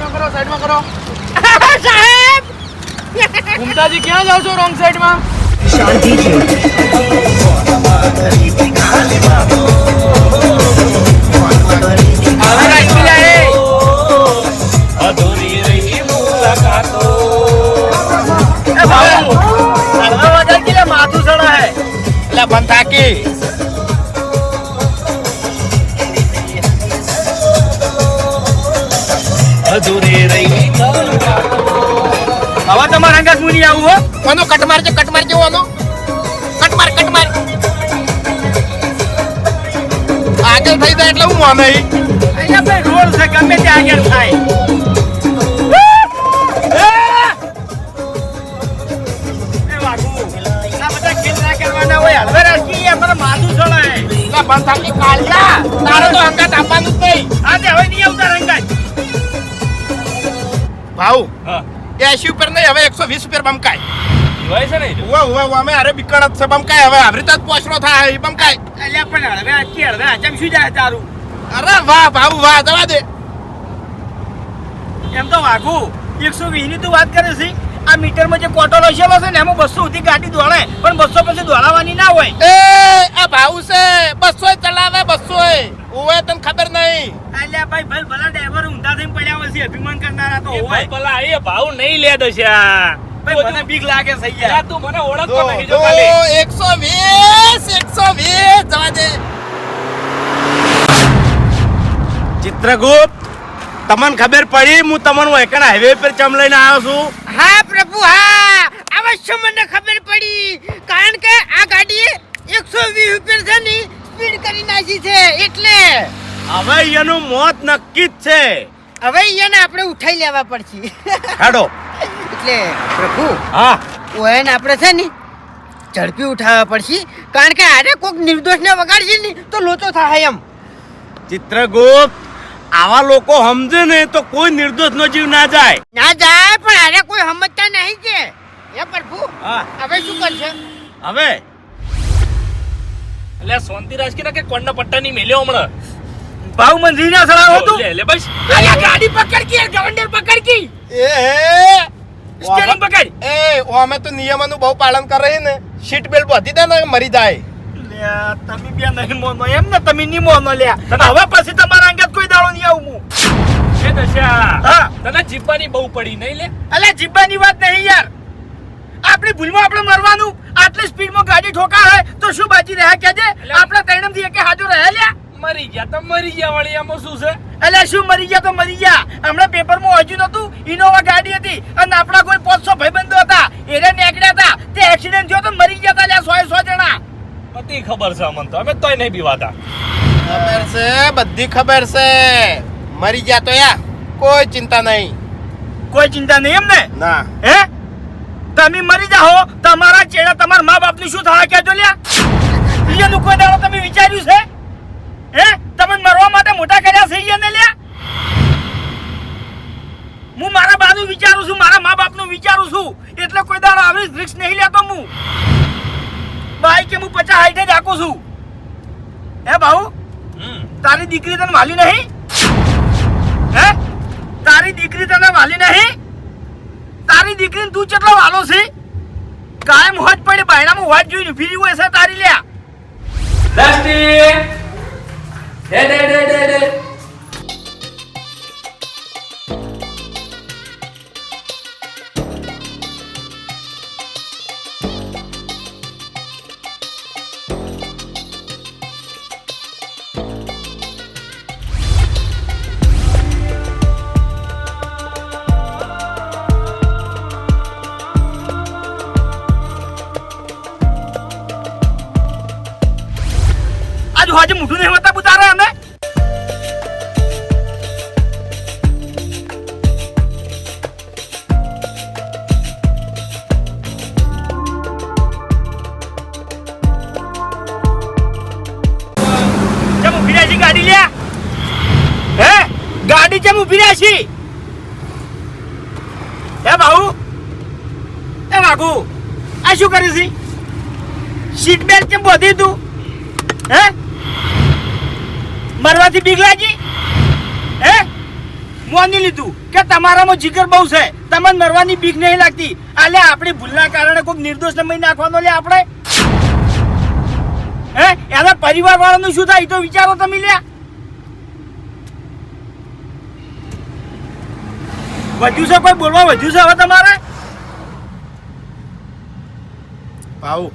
સાઈડમાં કરો સાઈડમાં કરો સાહેબ ઘૂમતાજી ક્યાં જાઓ છો રોંગ સાઈડમાં શાંતિ છે હવે રાખી લે એ. અધૂરી રહી મુલાકાતો એ બાબુ હવે વગર માથું સડા હે એટલે બંધ તમારા નહીં આવું હો. કોનો કટ મારજો કટ મારજો ઓનો કટ માર કટ માર. આગળ થઈ જાય એટલે હું માને અહીંયા ભાઈ રોડ છે ગમે તે આગળ થાય. માથું હે એટલે બંધ થાકી કાળજા. તારે તો અંગાત આપવાનું જ નહીં. આજે હવે નહીં આવતા રંગાત ભાવ હા. એસી ઉપર નહીં હવે એકસો વીસ ઉપર બમકાય. હોય છે ને ઉવા ઉવા ઉવા અમે અરે બીકણ જ છે બમકાય. હવે આવી રીતે જ થાય બમકાય. અલ્યા પણ હળવે આખી હળવે હજમ શું જાય તારું? અરે વાહ ભાવ વાહ દવા દે. એમ તો વાઘું એકસો વીસની તું વાત કરે છે? આ મીટરમાં જે કોટો લખેલો છે ને એમાં બસો સુધી ગાડી દોડે પણ બસો પછી દોડાવવાની ના હોય. એ આ ભાવ છે બસો ચલાવે બસો ઉવે તને ખબર નહીં? અલ્યા ભાઈ ભલે ભલા ડ્રાઈવર ઊંધા થઈને પડ્યા હોય છે અભિમાન કરનારા તો હોય. ભલા એ ભાવ નહીં લે દશા. ભાઈ મને બીક લાગે છે યાર. યાર તું મને ઓળખતો નહીં જો ખાલી. એકસો વીસ એકસો વીસ જવા દે. ચિત્રગુપ્ત તમને ખબર પડી હું તમને એકણ હાઈવે પર ચમ લઈને આવ્યો છું. હા પ્રભુ હા. અવશ્ય મને ખબર પડી. કારણ કે આ ગાડી એકસો વીસ ઉપર કરી નાખી છે એટલે. હવે એનું મોત નક્કી જ છે. હવે એને આપણે ઉઠાઈ લેવા પડશે. હાડો. એટલે પ્રભુ હા. ઓએન આપણે છે ને ઝડપી ઉઠાવવા પડશે. કારણ કે આરે કોઈક નિર્દોષને વગાડશે ને તો લોચો થાય એમ. ચિત્રગુપ્ત આવા લોકો સમજે ને તો કોઈ નિર્દોષ નો જીવ ના જાય. ના જાય પણ આરે કોઈ સમજતા નહીં કે. એ પ્રભુ હવે શું કરશે? હવે એટલે શાંતિ રાજકી ને કે કોણના પટ્ટા ની મેલ્યો હમણાં? ભાવ મંત્રી ના સળાવો તું લે બસ. અલ્યા ગાડી પકડ કે ગવંડર પકડ કી. એ સ્ટીયરિંગ પકડ. એ ઓ અમે તો નિયમોનું બહુ પાલન કરે ને. સીટ બેલ્ટ બાંધી દે ને મરી જાય. લે તમે બે નહીં મોનો એમ ને તમે નહીં મોનો લ્યા હવે પછી તમારા અંગત કોઈ દાડો નહીં આવું હું. એ દશા. હા. તને જીવવાની બહુ પડી નહીં લે? અલ્યા જીબ્બાની વાત નહીં યાર. આપણી ભૂલમાં આપણે મરવાનું આટલી સ્પીડમાં ગાડી ઠોકાય તો શું બાજી રહ્યા? કેજે આપણે ત્રણમથી એકે હાજો રહ્યા લ્યા. મરી ગયા તો મરી ગયા વળી આમાં શું છે? એટલે શું મરી ગયા તો મરી ગયા? હમણાં પેપરમાં વાંચ્યું નતું ઇનોવા ગાડી હતી અને આપણા કોઈ પાંચસો ભાઈબંધો હતા. એને નીકળ્યા હતા. તે એક્સિડન્ટ થયો તો મરી ગયા હતા લ્યા સો સો જણા. બધી ખબર છે અમને તો. અમે તોય નહીં બીવાતા ખબર છે બધી ખબર છે. મરી ગયા તો યા કોઈ ચિંતા નહીં. કોઈ ચિંતા નહીં એમને? ના. હે? તમે મરી જાઓ તમારા ચેડા તમારા મા બાપનું શું થવા કેજો લ્યા? એનું કોઈ દાડો તમે વિચાર્યું છે? હે? તમે મરવા માટે મોટા કર્યા છે ને લ્યા? હું મારા બાનું વિચારું છું મારા મા બાપનું વિચારું છું. એટલે કોઈ દાડો આવી રિક્સ નહીં લેતો હું. ભાઈ કે હું પચાસ હાઈટે જ આકું છું. હે ભાઉ? તારી દીકરી તને વાલી નહીં? હે? તારી દીકરી તને વાલી નહીં? તારી દીકરીને તું કેટલો વાલો છે? કાયમ હોજ પડે, બાયણામાં હોજ જોઈને ઊભી રહી હોય છે તારી લ્યા. દસ્તી દે દે દે દે આજ હોજે મોઢું નહીં હોતા બુતારે અમે? ગાડી લે હે? ગાડી જેમ ઊભી રહ્યા છી હે બાબુ એ વાઘુ આ શું કરે છે સીટ બેલ્ટ કેમ બોધી તું? હે? મરવાથી બીક લાગી હે મોની લીધું. કે તમારામાં જીગર બહુ છે. તમને મરવાની બીક નહીં લાગતી. આલે, આપણી ભૂલના કારણે કોઈક નિર્દોષ નમી નાખવાનો લે આપણે. હે? એના પરિવાર વાળાનું શું થાય? તો વિચારો તમે લ્યા. વધ્યું છે કોઈ? બોલવા વધ્યું છે હવે તમારે? પાઉ.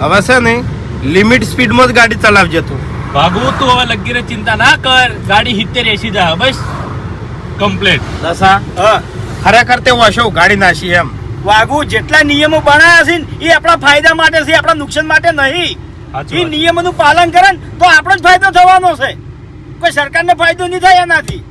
હવે છે ને લિમિટ સ્પીડમાં જ ગાડી ચલાવજે તું. ભાગવું તું હવે લગી રે ચિંતા ના કર. ગાડી હિત્તેર એસી જા બસ. કમ્પ્લીટ દસા? હા. ખરેખર તે વાશો ગાડી નાશી એમ. વાઘુ જેટલા નિયમો બનાવ્યા છે ને એ આપણા ફાયદા માટે છે આપણા નુકસાન માટે નહીં. એ નિયમોનું પાલન કરે ને તો આપણો જ ફાયદો થવાનો છે. કોઈ સરકારને ફાયદો નહીં થાય એનાથી.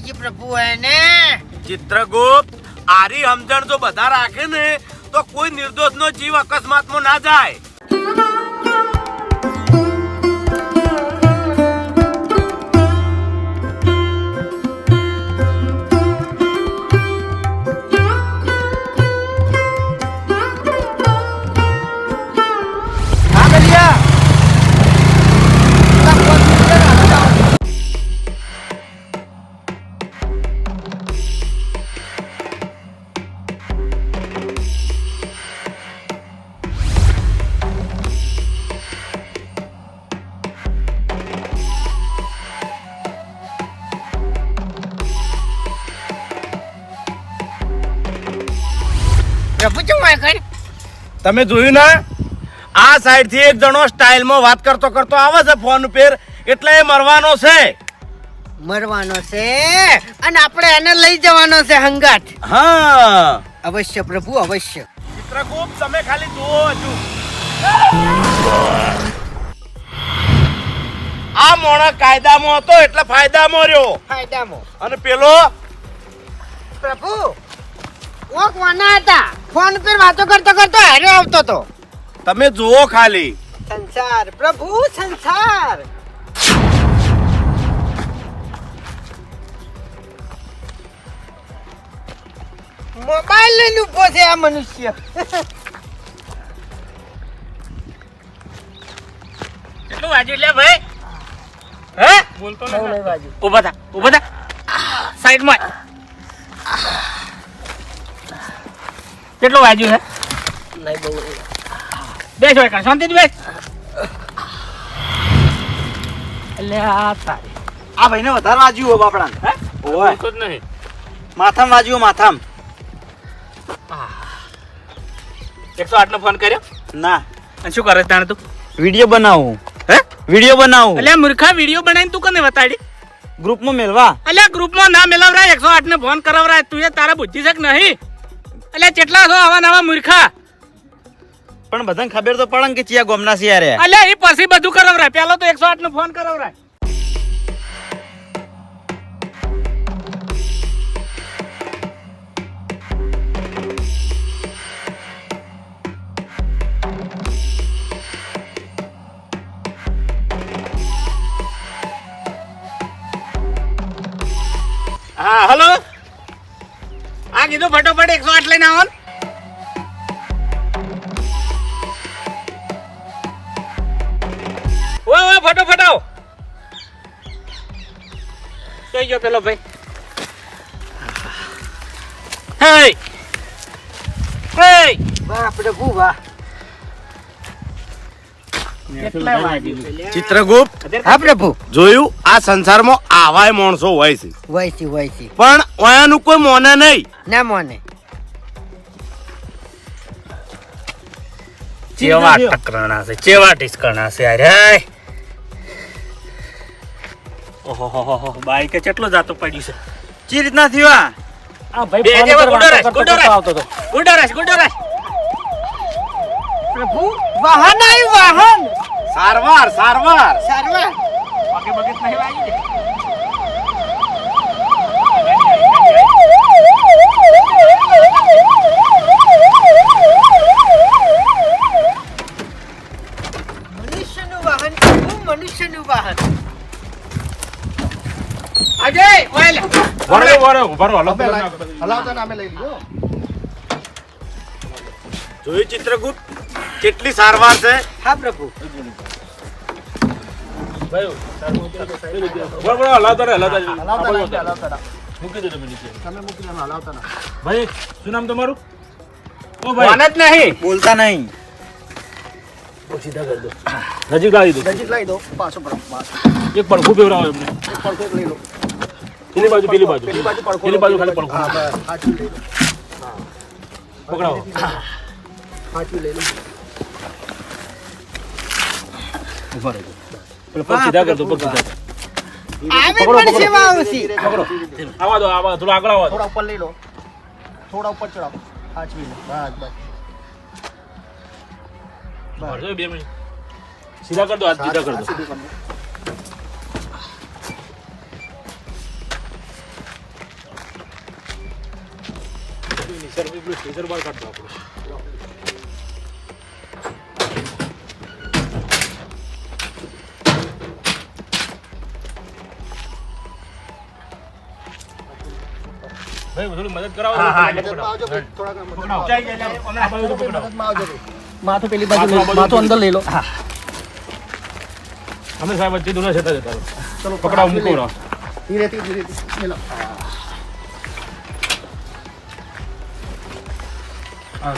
ગઈ પ્રભુ એને ચિત્રગુપ્ત, આરી સમજણ જો બધા રાખે ને, તો કોઈ નિર્દોષ નો જીવ અકસ્માતમાં ના જાય. પ્રભુ તમે જોયું ના? આ સાઈડથી એક જણો સ્ટાઇલમાં વાત કરતો કરતો આવે છે ફોન ઉપર એટલે એ મરવાનો છે. મરવાનો છે? અને આપણે એને લઈ જવાનો છે હંગાટ હા. અવશ્ય પ્રભુ અવશ્ય. ચિત્રગુપ્ત તમે ખાલી જુઓ હજુ. આ મોણા કાયદામાં હતો એટલે ફાયદામાં રહ્યો. ફાયદામાં. અને પેલો? પ્રભુ કોક વાના હતા. ફોન પર વાતો કરતો કરતો હારે આવતો તો. તમે જુઓ ખાલી. સંસાર પ્રભુ સંસાર. મોબાઈલ લઈને ઊભો છે આ મનુષ્ય. કેટલું વાજુ લે ભાઈ? હે? બોલતો ઊભા થા ઊભા થા. સાઈડમાં. કેટલું વાજ્યું છે બેસ હોય શાંતિ બેસ. એટલે આ તારી. આ ભાઈને વધારે વાજ્યું હોય બાપડા હે? જ નહીં. માથામાં વાજ્યું માથામ. એકસો આઠ નો ફોન કર્યો? ના. અને શું કરે તાણે તું? વીડિયો બનાવું. હે? વીડિયો બનાવું. એટલે મૂર્ખા વીડિયો બનાવીને તું કને બતાડી ગ્રુપમાં મેલવા. અલ્યા ગ્રુપમાં ના મેળવરા એકસો આઠ ને ફોન કરાવરા તું એ તારા બુદ્ધિ છે કે નહીં? એટલે કેટલા છો આવા નવા મૂર્ખા? પણ બધાને ખબર તો પડે કે ચિયા ગોમના છે યાર અલ્યા એ પછી બધું કરાવરાય. પેલો તો એકસો આઠ નો ફોન કરાવરાય. હા હલો? આ કીધું ફટોફટ એકસો આઠ લઈને આવો ને. ઓ ઓ ફટોફટ આવો. કઈ ગયો પેલો ભાઈ. હે. હે. બાપ રે ગુવા ચિત્રગુપ્ત હા પ્રભુ. જોયું આ સંસારમાં આવાય માણસો હોય છે. હોય છે હોય છે. પણ ઓયાનું કોઈ મોને નહીં. ના મોને. ચેવા ટકરાણા છે ચેવા ટીસકણા છે અરે. ઓહો બાઈકે કેટલો જાતો પડ્યું છે? ચી રીતના થયું આ? ભાઈ ગુડો રાખ ગુડો રાખ ગુડો રાખ. પ્રભુ વાહન આવ્યું વાહન. સારવાર સારવાર. સારવાર. બાકી બગત નહીં લાગી મનુષ્યનું વાહન મનુષ્યનું વાહન. અજય જોયું ચિત્રગુપ્ત? કેટલી સારવાર છે? હા પ્રભુ. ભાઈ શું નામ તમારું? ઓ ભાઈ. જ નહીં. બોલતા નહીં. નજીક લાવી દો. નજીક લઈ દો. પાછો એક પડખું ફેવરાવો એમને. પડખો એક લઈ લો. પેલી બાજુ પેલી બાજુ. પેલી બાજુ પડખો પેલી. બાજુ ખાલી પડખું. હા હાચું લઈ લો. પકડાવો. હાચું લઈ લો. ઊભા રહેજો. પેલો પગ સીધા કરજો પગ સીધા આમે પણ સેવા આવશે. આવા દો આવા થોડું આગળ આવો. થોડા ઉપર લઈ લો. થોડા ઉપર ચડાવો. આચવી લો બસ બસ. ભરજો બે મિનિટ. સીધા કર દો હાથ સીધા કર દો. નીચે પેલું સ્ટેશન બહાર કાઢ દો આપણે. માથું પેલી બાજુ માથું આ બાજુ માથું અંદર લઈ લો. અમે સાહેબ વચ્ચે દુના જતા જતા. ચલો પકડાવો મૂકો. ધીરે ધીરે હા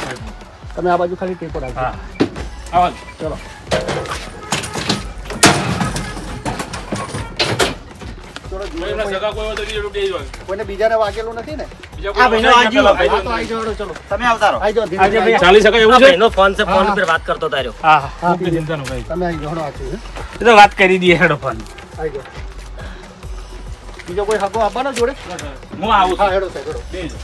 તમે આ બાજુ ખાલી ટેકો રાખો હા. આવા. દો. ચલો. સગા કોઈ હોય તો બીજો ડૂબી જાય. કોઈને બીજાને વાગેલું નથી ને? આ ભાઈનો આજી પેલા તો આવી જાઓ ચલો. તમે આવતા રહો. આવી જાઓ ધીરે ધીરે ચાલી શકાય એવું છે? ફોન છે ફોન પર વાત કરતો તાર્યો. હા હા. ચિંતા નો ભાઈ. તમે આવી જાઓ હળો એ તો વાત કરી દઈએ હેડો ફોન. આવી જાઓ બીજો કોઈ હકો આપવાનો જોડે? હું આવું હા હેડો સાહેબ હેડો. બેસજો.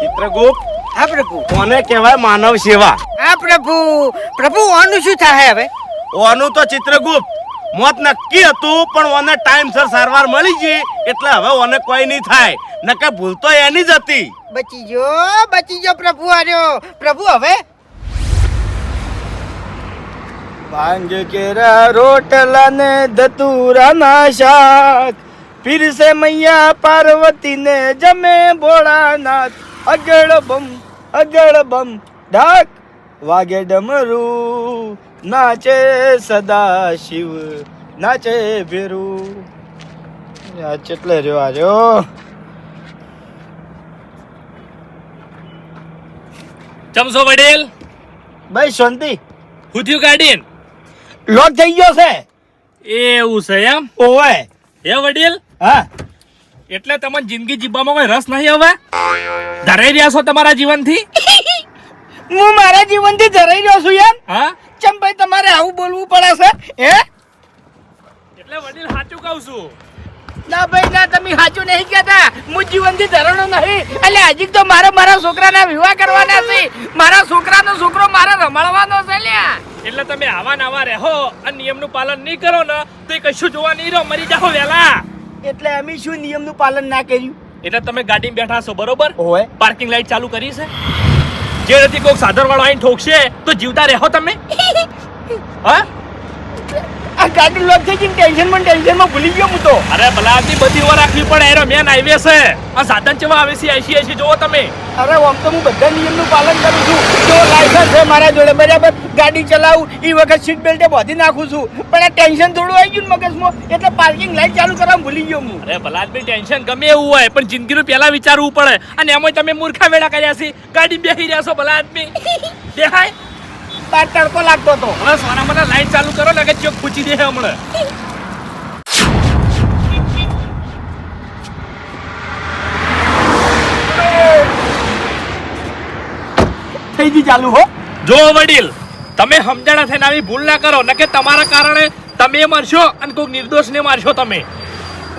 ચિત્રગુપ્ત? હા પ્રભુ. કોને કહેવાય? માનવ સેવા. હા પ્રભુ. પ્રભુ ઓનું શું થાય હવે? ઓનું તો ચિત્રગુપ્ત. મોત નક્કી હતું પણ ઓને ટાઈમસર સારવાર મળી ગઈ એટલે હવે ઓને કોઈ નહીં થાય. નકે ભૂલ તો એની જ હતી. બચી ગયો બચી ગયો પ્રભુ આર્યો. પ્રભુ હવે? પાંજ કેરા રોટલા ને ધતુરા ના શાક. ફિર સે મૈયા પાર્વતી ને જમે ભોળાનાથ. અગળ બમ અગળ બમ ઢાક વાગે ડમરું નાચે સદા શિવ નાચે ભેરુ. આ ચેટલે રહ્યો આ રહ્યો? ચમસો વડીલ? ભાઈ શાંતિ. હું થયું ગાડીન લોક થઈ ગયો છે. એવું છે એમ? ઓવે. હે વડીલ? હા. એટલે તમને જિંદગી જીવવામાં કોઈ રસ નહીં હવે? ધરાઈ રહ્યા છો તમારા જીવનથી? હું મારા જીવનથી ધરાઈ રહ્યો છું યાર. હા? ચમ ભાઈ તમારે આવું બોલવું પડે છે? હે? એટલે વડીલ સાચું કહું છું. ના ભાઈ ના તમે સાચું નહીં કહેતા. હું જીવનથી ધરણો નહીં. એટલે હજી તો મારે મારા છોકરાના વિવાહ કરવાના છે. મારા છોકરાનો છોકરો મારે રમાડવાનો છે લ્યા એટલે તમે આવા નવા રહો અને નિયમનું પાલન નહીં કરો ને તો કશું જોવા નહીં રહો મરી જાઓ વહેલા એટલે અમે શું નિયમનું પાલન ના કર્યું? એટલે તમે ગાડીમાં બેઠા છો બરોબર? હોય પાર્કિંગ લાઈટ ચાલુ કરી છે. જે નથી કોઈક સાધન વાળો આવીને ઠોકશે તો જીવતા રહો તમે. હા? આ ગાડી લોક થઈ ગઈ ટેન્શનમાં ભૂલી ગયો હું તો. અરે ભલા આદમી બધી વાર રાખવી પડે. એરો મેન હાઈવે છે. આ સાધન ચેવા આવે છે? આઈસી આઈસી જોવો તમે. અરે આમ તો હું બધા નિયમનું પાલન કરું છું. જો લાયસન્સ છે મારા જોડે બરાબર? ગાડી ચલાવું એ વખત સીટ બેલ્ટે બાંધી નાખું છું. પણ આ ટેન્શન થોડું આવી ગયું મગજમાં એટલે પાર્કિંગ લાઈટ ચાલુ કરવાનું ભૂલી ગયો હું. અરે ભલા આદમી ટેન્શન ગમે એવું હોય પણ જિંદગીનું પહેલા વિચારવું પડે. અને એમાં તમે મૂર્ખા વેળા કર્યા છે. ગાડી બેસી રહ્યા છો ભલા આદમી દેખાય બાર તડકો લાગતો હતો. હવે સોના મને લાઈટ ચાલુ કરો ને કે ચોક પૂછી દે હમણાં. થઈ ગઈ ચાલુ હો. જો વડીલ તમે સમજણા થઈને આવી ભૂલ ના કરો નકે તમારા કારણે તમે મરશો અને કોઈક નિર્દોષને મારશો તમે.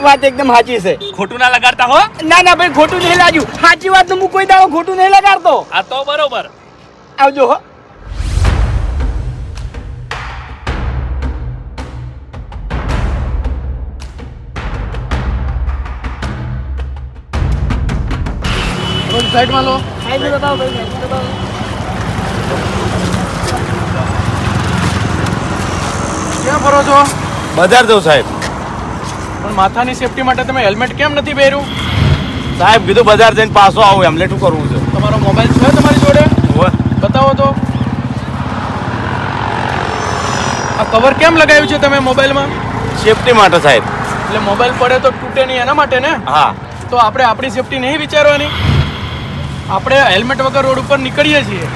વાત એકદમ સાચી છે. ખોટું ના લગાડતા હો. ના ના ભાઈ ખોટું નહીં લાગ્યું. સાચી વાત હું કોઈ દાડો ખોટું નહીં લગાડતો. આ તો બરોબર. આવજો હો. સાઈડમાં લો. સાઈડ બતાવો ભાઈ સાઈડ બતાવો ફરો છો? બજાર જાઉં સાહેબ. પણ માથાની સેફટી માટે તમે હેલ્મેટ કેમ નથી પહેર્યું? સાહેબ કીધું બજાર જઈને પાછો આવું એમ લેટું કરવું છે? તમારો મોબાઈલ છે તમારી જોડે? બતાવો તો. આ કવર કેમ લગાવ્યું છે તમે મોબાઈલમાં સેફટી માટે સાહેબ. એટલે મોબાઈલ પડે તો તૂટે નહીં એના માટે ને? હા. તો આપણે આપણી સેફટી નહીં વિચારવાની? આપણે હેલ્મેટ વગર રોડ ઉપર નીકળીએ છીએ.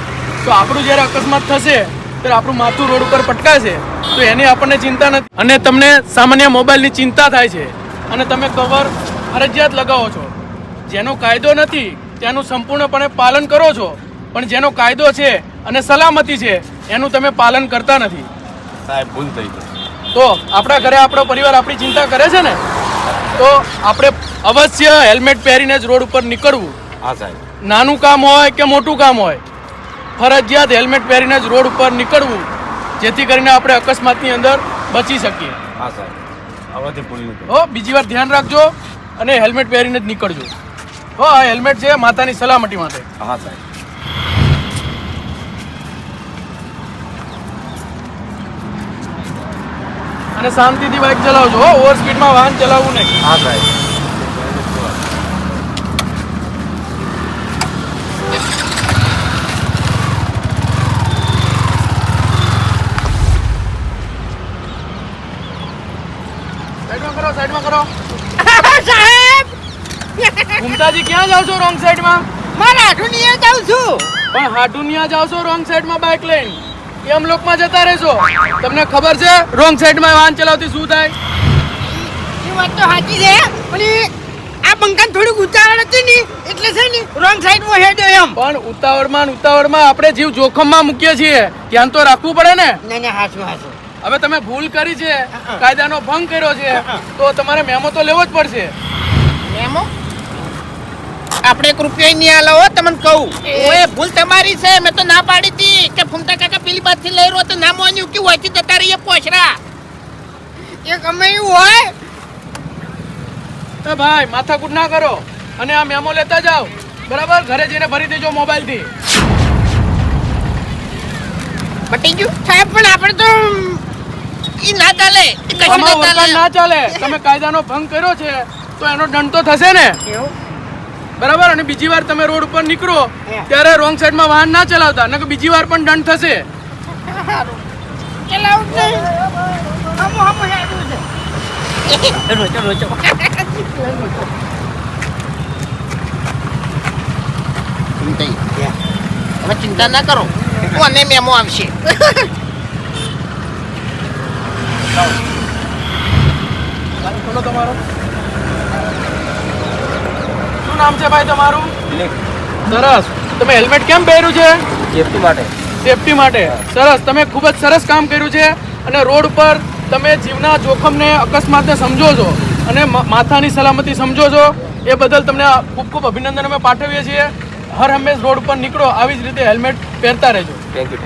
તો આપણું જ્યારે અકસ્માત થશે ત્યારે આપણું માથું રોડ ઉપર પટકાશે તો એની આપણને ચિંતા નથી. અને તમને સામાન્ય મોબાઈલની ચિંતા થાય છે. અને તમે કવર ફરજિયાત લગાવો છો. જેનો કાયદો નથી તેનું સંપૂર્ણપણે પાલન કરો છો. પણ જેનો કાયદો છે અને સલામતી છે એનું તમે પાલન કરતા નથી. સાહેબ ભૂલ થઈ તો આપણા ઘરે આપણો પરિવાર આપણી ચિંતા કરે છે ને? તો આપણે અવશ્ય હેલ્મેટ પહેરીને જ રોડ ઉપર નીકળવું. હા સાહેબ. નાનું કામ હોય કે મોટું કામ હોય ફરજિયાત હેલ્મેટ પહેરીને જ રોડ ઉપર નીકળવું જેથી કરીને આપણે અકસ્માતની અંદર બચી શકીએ. હા કરું. હો બીજી વાર ધ્યાન રાખજો અને હેલ્મેટ પહેરીને જ નીકળજો. હો આ હેલ્મેટ છે માતાની સલામતી માટે. હા સાહેબ. અને શાંતિથી બાઇક ચલાવજો. હો ઓવર સ્પીડમાં વાહન ચલાવવું નહીં. હા સાહેબ સાઈડમાં કરો સાઈડમાં કરો સાહેબ ઘૂમતાજી ક્યાં જાવ છો રોંગ સાઈડમાં મારા આઠું જાઉં છું પણ હાટુનિયા જાવ છો રોંગ સાઈડમાં બાઇક લઈને. એમ લોકમાં જતા રહેશો. તમને ખબર છે? રોંગ સાઈડમાં વાહન ચલાવતી શું થાય? એ વાત તો સાચી છે પણ આ બંકાન થોડીક ઉતાવળ હતી ને એટલે છે ને રોંગ સાઈડમાં હેડ્યો એમ. પણ ઉતાવળમાં ઉતાવળમાં આપણે જીવ જોખમમાં મૂકીએ છીએ. ધ્યાન તો રાખવું પડે ને. ના ના હાચું હાચું. હવે તમે ભૂલ કરી છે કાયદાનો ભંગ કર્યો છે તો તમારે મેમો તો લેવો જ પડશે. આપણે એક રૂપિયા નહીં આલો હો તમને કહું. ઓએ ભૂલ તમારી છે મેં તો ના પાડી હતી કે ફૂમતા કાકા પેલી બાજથી લઈ રહ્યો તો ના માન્યું. કે હોયથી જતા રહીએ પોછરા. એ ગમે એવું હોય. તો ભાઈ માથાકૂટ ના કરો. અને આ મેમો લેતા જાઓ. બરાબર? ઘરે જઈને ભરી દેજો મોબાઈલથી. પટી ગયું? સાહેબ પણ આપણે તો ઈ ના ચાલે. કશું ના વરસાદ ના ચાલે ચાલે. તમે કાયદાનો ભંગ કર્યો છે તો એનો દંડ તો થશે ને? એવું? બરાબર અને બીજી વાર તમે રોડ ઉપર નીકળો ત્યારે રોંગ સાઈડમાં વાહન ના ચલાવતા નકર બીજી વાર પણ દંડ થશે હવે ચિંતા ના કરો કોને મેમો આવશે તમારો શું નામ છે ભાઈ તમારું? સરસ. તમે હેલ્મેટ કેમ પહેર્યું છે? સેફટી માટે. સેફટી માટે. સરસ. તમે ખૂબ જ સરસ કામ કર્યું છે અને રોડ પર તમે જીવના જોખમને અકસ્માતને સમજો છો અને માથાની સલામતી સમજો છો. એ બદલ તમને ખૂબ ખૂબ અભિનંદન અમે પાઠવીએ છીએ. હર હંમેશ રોડ પર નીકળો આવી જ રીતે હેલ્મેટ પહેરતા રહેજો. થેન્ક યુ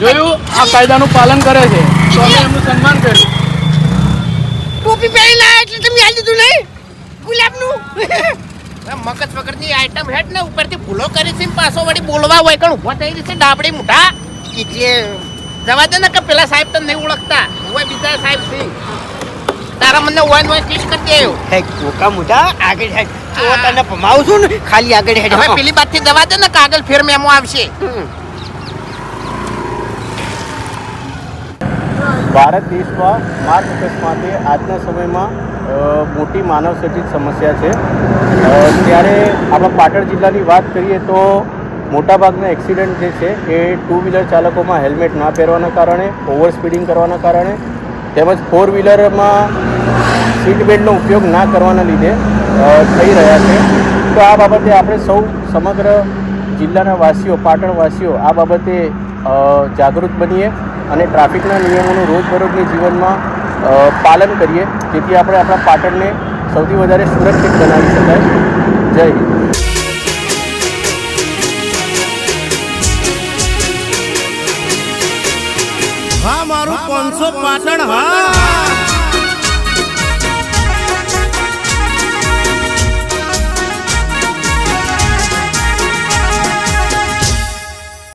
જોયું? આ કાયદાનું પાલન કરે છે. તો અમે એમનું સન્માન કર્યું. ટોપી પહેરી લાયા એટલે તમે યાદ દીધું નહીં? ગુલાબનું. મગજ વગરની આઈટમ હેડ ને ઉપરથી ભૂલો કરી છે પાછો વળી બોલવા હોય કણ ઊભો થઈ રહી છે ડાબડી મુઠા. એટલે જવા દે ને કે પેલા સાહેબ તો નહીં ઓળખતા. હોય બીજા સાહેબ છે. તારા મને વન વન ટીચ કરી દેયો હે કોકા મોટા આગળ હેડ. તો તને પમાવું છું ને ખાલી આગળ હેડ હવે પેલી બાજથી જવા દે ને કાગળ ફેર મેમો આવશે. ભારત દેશમાં માર્ગ અકસ્માતે આજના સમયમાં મોટી માનવ સર્જિત સમસ્યા છે. ત્યારે આપણા પાટણ જિલ્લાની વાત કરીએ તો મોટાભાગના એક્સિડન્ટ જે છે એ ટુ વ્હીલર ચાલકોમાં હેલ્મેટ ના પહેરવાના કારણે ઓવર સ્પીડિંગ કરવાના કારણે, તેમજ ફોર વ્હીલરમાં સીટ બેલ્ટનો ઉપયોગ ના કરવાના લીધે થઈ રહ્યા છે. તો આ બાબતે આપણે સૌ સમગ્ર જિલ્લાના વાસીઓ પાટણવાસીઓ આ બાબતે જાગૃત બનીએ અને ટ્રાફિકના નિયમોનું રોજબરોજની જીવનમાં પાલન કરીએ, જેથી આપણે આપણા પાટણને સૌથી વધારે સુરક્ષિત બનાવી શકાય. જય હિન્દ. હા, મારું પાંચસો પાટણ, હા.